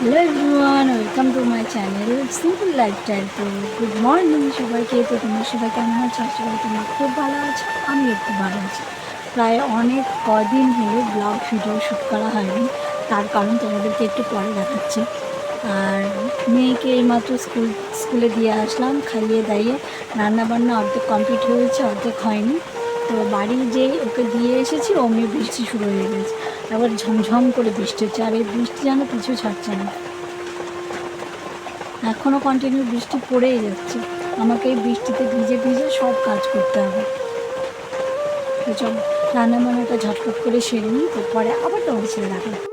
Hello everyone welcome to my channel simple lifestyle তো good morning সবাইকে। তো তোমরা সবাই কেমন আছো করি তোমরা খুব ভালো আছো আমিও খুব ভালো আছি। প্রায় অনেক কদিন হলো ব্লগ ভিডিও শ্যুট করা হয়নি, তার কারণ তোমাদেরকে একটু পরে দেখাচ্ছি। আর মেয়েকে এইমাত্র স্কুল, স্কুলে দিয়ে আসলাম, খাইয়ে দাইয়ে। রান্না বান্না অর্ধেক কমপ্লিট হয়েছে, অর্ধেক হয়নি। তো বাড়ি যে ওকে দিয়ে এসেছি, অমনি বৃষ্টি শুরু হয়ে গেছে। আবার ঝমঝম করে বৃষ্টি হচ্ছে, আর এই বৃষ্টি যেন কিছু ছাড়ছে না। এখনও কন্টিনিউ বৃষ্টি পড়েই যাচ্ছে। আমাকে এই বৃষ্টিতে ভিজে ভিজে সব কাজ করতে হবে। তো চল রান্না বান্নাটা ঝটপট করে সেরে নিই, তারপরে আবার তোমার ছেড়ে রাখলাম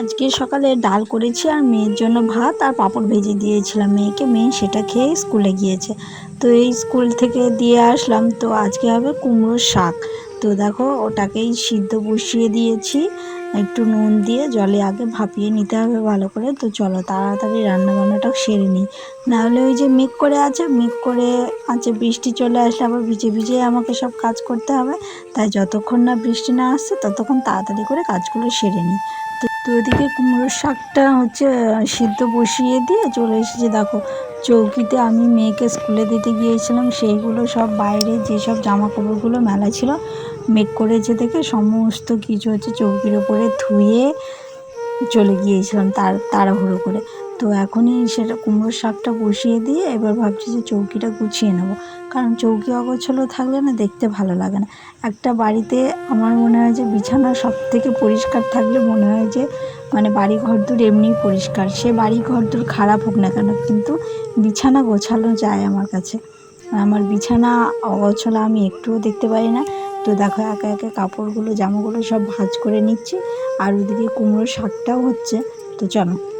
আজকে সকালে ডাল করেছি আর মেয়ের জন্য ভাত আর পাঁপড় ভেজে দিয়েছিলাম। মেয়েকে মেয়ে সেটা খেয়ে স্কুলে গিয়েছে। তো এই স্কুল থেকে দিয়ে আসলাম। তো আজকে হবে কুমড়োর শাক। তো দেখো ওটাকেই সিদ্ধ বসিয়ে দিয়েছি। একটু নুন দিয়ে জলে আগে ভাপিয়ে নিতে হবে ভালো করে। তো চলো তাড়াতাড়ি রান্না বান্নাটা সেরে নিই। নাহলে ওই যে মেঘ করে আছে মেঘ করে আছে বৃষ্টি চলে আসলে আবার ভিজে ভিজে আমাকে সব কাজ করতে হবে। তাই যতক্ষণ না বৃষ্টি না আসছে, ততক্ষণ তাড়াতাড়ি করে কাজগুলো সেরে নিই। তো তো ওদিকে কুমড়োর শাকটা হচ্ছে সিদ্ধ বসিয়ে দিয়ে চলে এসেছে। দেখো, চৌকিতে আমি মেয়েকে স্কুলে দিতে গিয়েছিলাম, সেইগুলো সব বাইরে যেসব জামা কাপড়গুলো মেলা ছিল মেঘ করেছে দেখে সমস্ত কিছু হচ্ছে চৌকির ওপরে ধুয়ে চলে গিয়েছিলাম তার, তাড়াহুড়ো করে। তো এখনই সেটা কুমড়োর শাকটা বসিয়ে দিয়ে এবার ভাবছি যে চৌকিটা গুছিয়ে নেব। কারণ চৌকি অগোছালো থাকলে না দেখতে ভালো লাগে না। একটা বাড়িতে আমার মনে হয় যে বিছানা সব থেকে পরিষ্কার থাকলে মনে হয় যে মানে বাড়ি ঘরদুর এমনিই পরিষ্কার। সে বাড়ি ঘরদুর খারাপ হোক না কেন, কিন্তু বিছানা গোছানো যায় আমার কাছে। আমার বিছানা অগোছালো আমি একটুও দেখতে পাই না। তো দেখো একে একে কাপড়গুলো, জামাগুলো সব ভাঁজ করে নিচ্ছি। আর ওদিকে কুমড়োর শাকটাও হচ্ছে। তো চলো।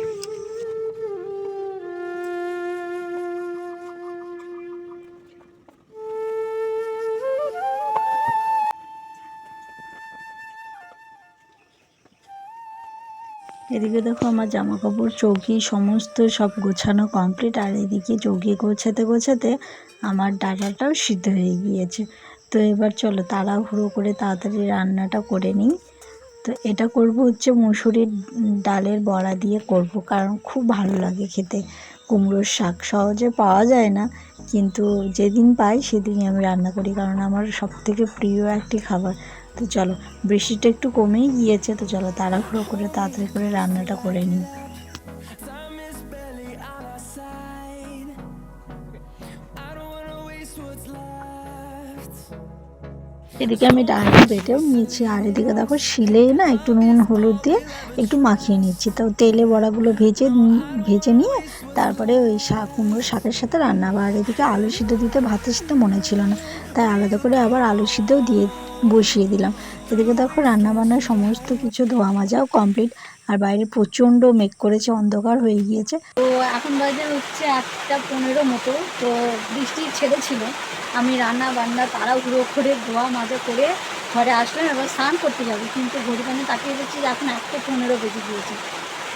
এদিকে দেখো আমার জামা কাপড় চৌকি সমস্ত সব গোছানো কমপ্লিট আর এদিকে চৌকি গোছাতে গোছাতে আমার ডাটাটাও সিদ্ধ হয়ে গিয়েছে। তো এবার চলো তাড়াহুড়ো করে তাড়াতাড়ি রান্নাটা করে নিই। তো এটা করব হচ্ছে মুসুরির ডালের বড়া দিয়ে করব, কারণ খুব ভালো লাগে খেতে। কুমড়োর শাক সহজে পাওয়া যায় না, কিন্তু যেদিন পাই সেদিনই আমি রান্না করি, কারণ আমার সব থেকে প্রিয় একটি খাবার। তো চলো, বৃষ্টিটা একটু কমেই গিয়েছে, তো চলো তাড়াহুড়ো করে তাড়াতাড়ি করে রান্নাটা করে নিই. এদিকে আমি ডালটা বেটেও নিয়েছি, আর এদিকে দেখো শিলে না একটু নুন, হলুদ দিয়ে একটু মাখিয়ে নিচ্ছি তো তেলে বড়াগুলো ভেজে ভেজে নিয়ে তারপরে ওই শাক, কুমড়ো শাকের সাথে রান্না আর এদিকে আলু সিদ্ধ দিতে ভাতের সাথে মনে ছিল না, তাই আলাদা করে আবার আলু সিদ্ধও দিয়ে বসিয়ে দিলাম। এদিকে দেখো রান্না বান্নার সমস্ত কিছু ধোয়া মাজাও কমপ্লিট আর বাইরে প্রচণ্ড মেঘ করেছে, অন্ধকার হয়ে গিয়েছে। তো এখন বাজে হচ্ছে একটা পনেরো মতো। তো বৃষ্টি ছেড়েছিল। আমি রান্না বান্না তাড়াহুড়ো করে ধোয়া মাজা করে ঘরে আসলাম, এবার স্নান করতে যাব। কিন্তু ঘড়ি তাকিয়ে দেখছি যে এখন একটা পনেরো বেজে গিয়েছে।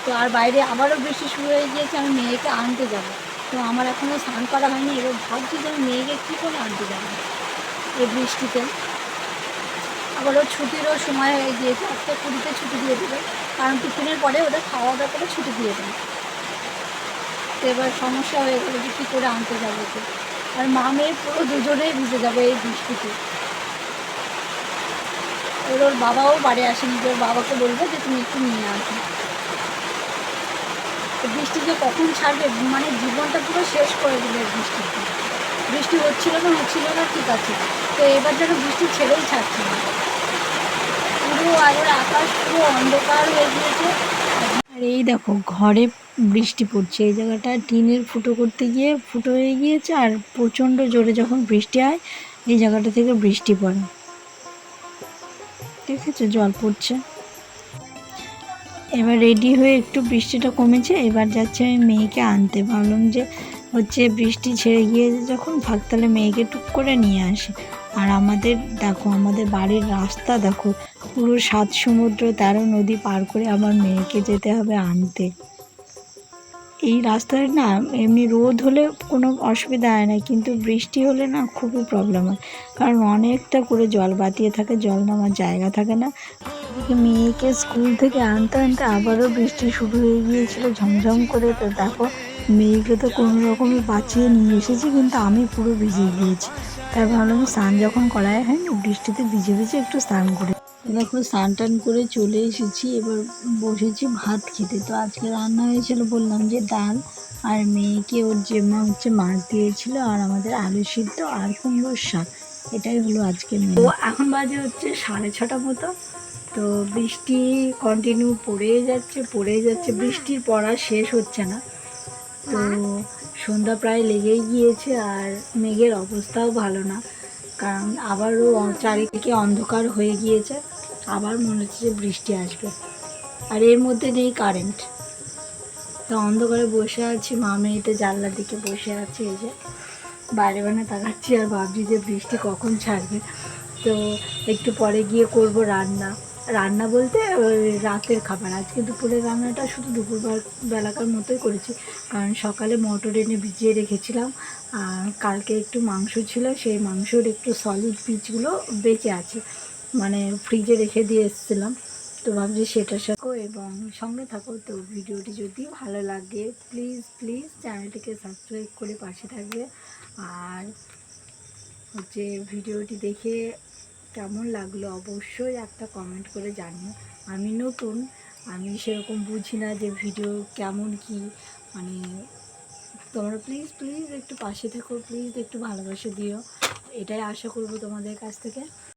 তো আর বাইরে আবারও বৃষ্টি শুরু হয়ে গিয়েছে, আমি মেয়েকে আনতে যাব। তো আমার এখনও স্নান করা হয়নি। এবার ভাবছি যে আমি মেয়েকে কী করে আনতে যাব এই বৃষ্টিতে। আবারও ছুটিরও সময় হয়ে গিয়েছে। আজকে কুড়িতে ছুটি দিয়ে দেবে। কারণ টিফিনের পরে ওদের খাওয়া দাওয়া করে ছুটি দিয়ে দেবে। তো এবার সমস্যা হয়ে গেলো যে কী করে আনতে যাব ওকে আর মা মেয়ে পুরো দুজনেই ভিজে যাবে এই বৃষ্টিতে। ওর ওর বাবাও বাড়ি আসেনি যে ওর বাবাকে বলবে যে তুমি একটু নিয়ে আসো। বৃষ্টি যে কখন ছাড়বে মানে জীবনটা পুরো শেষ করে এই বৃষ্টিতে বৃষ্টি হচ্ছিল না হচ্ছিল না, ঠিক আছে। তো এবার যেন বৃষ্টি ছেড়েই ছাড়ছে না। আর এই দেখো, ঘরে বৃষ্টি পড়ছে। এই জায়গাটা টিনের ফুটো করতে গিয়ে ফুটো হয়ে গিয়েছে আর প্রচণ্ড জোরে যখন বৃষ্টি হয়, এই জায়গাটা থেকে বৃষ্টি পড়ে। দেখেছ, জল পড়ছে। এবার রেডি হয়ে একটু বৃষ্টিটা কমেছে। এবার যাচ্ছে আমি মেয়েকে আনতে। ভাবলাম যে হচ্ছে বৃষ্টি ছেড়ে গিয়েছে যখন তাহলে মেয়েকে টুক করে নিয়ে আসে। আর আমাদের, দেখো, আমাদের বাড়ির রাস্তা, দেখো, পুরো সাত সমুদ্র, তেরো নদী পার করে আমার মেয়েকে যেতে হবে আনতে। এই রাস্তায় না, এমনি রোদ হলে কোনো অসুবিধা হয় না, কিন্তু বৃষ্টি হলে না খুবই প্রবলেম হয়। কারণ অনেকটা করে জল বাতিয়ে থাকে, জল নামার জায়গা থাকে না। মেয়েকে স্কুল থেকে আনতে আনতে আবারও বৃষ্টি শুরু হয়ে গিয়েছিল, ঝমঝম করে। তো দেখো মেয়েকে তো কোনো রকমে বাঁচিয়ে নিয়ে এসেছি কিন্তু আমি পুরো ভিজে গিয়েছি তাই ভাবলাম স্নান যখন করাই হয়নি বৃষ্টিতে ভিজে ভিজে একটু স্নান করে দেখো স্নান টান করে চলে এসেছি এবার বসেছি ভাত খেতে। তো আজকে রান্না হয়েছিল বললাম যে ডাল আর মেয়েকে ওর জেম্মা হচ্ছে মাছ দিয়েছিল আর আমাদের আলু সিদ্ধ আর কুমড়োর শাক। এটাই হলো আজকে তো এখন বাজে হচ্ছে সাড়ে ছটা মতো। তো বৃষ্টি কন্টিনিউ পড়েই যাচ্ছে পড়েই যাচ্ছে। বৃষ্টির পড়া শেষ হচ্ছে না। তো সন্ধ্যা প্রায় লেগেই গিয়েছে আর মেঘের অবস্থাও ভালো না। কারণ আবারও চারিদিকে অন্ধকার হয়ে গিয়েছে। আবার মনে হচ্ছে যে বৃষ্টি আসবে। আর এর মধ্যে নেই কারেন্ট। তো অন্ধকারে বসে আছি, মা মেয়েতে জানলার দিকে বসে আছে এই যে। বাইরে বাইরে তাকাচ্ছি আর ভাবছি যে বৃষ্টি কখন ছাড়বে। তো একটু পরে গিয়ে করব রান্না। রান্না বলতে রাতের খাবার। আজকে দুপুরের রান্নাটা শুধু দুপুর বেলাকার মতোই করেছি। কারণ সকালে মটর এনে ভিজিয়ে রেখেছিলাম। আর কালকে একটু মাংস ছিল, সেই মাংসর একটু সলিড পিসগুলো বেঁচে আছে। মানে ফ্রিজে রেখে দিয়ে এসেছিলাম। তো ভাবছি সেটা শেখো এবং সঙ্গে থাকো। তো ভিডিওটি যদি ভালো লাগে প্লিজ প্লিজ চ্যানেলটিকে সাবস্ক্রাইব করে পাশে থাকবে। আর হচ্ছে ভিডিওটি দেখে কেমন লাগল অবশ্যই একটা কমেন্ট করে জানিও। আমি নতুন, আমি সেরকম বুঝি না যে ভিডিও কেমন কি মানে তোমরা প্লিজ প্লিজ একটু পাশে থাকো প্লিজ একটু ভালোবাসা দিও। এটাই আশা করব তোমাদের কাছ থেকে।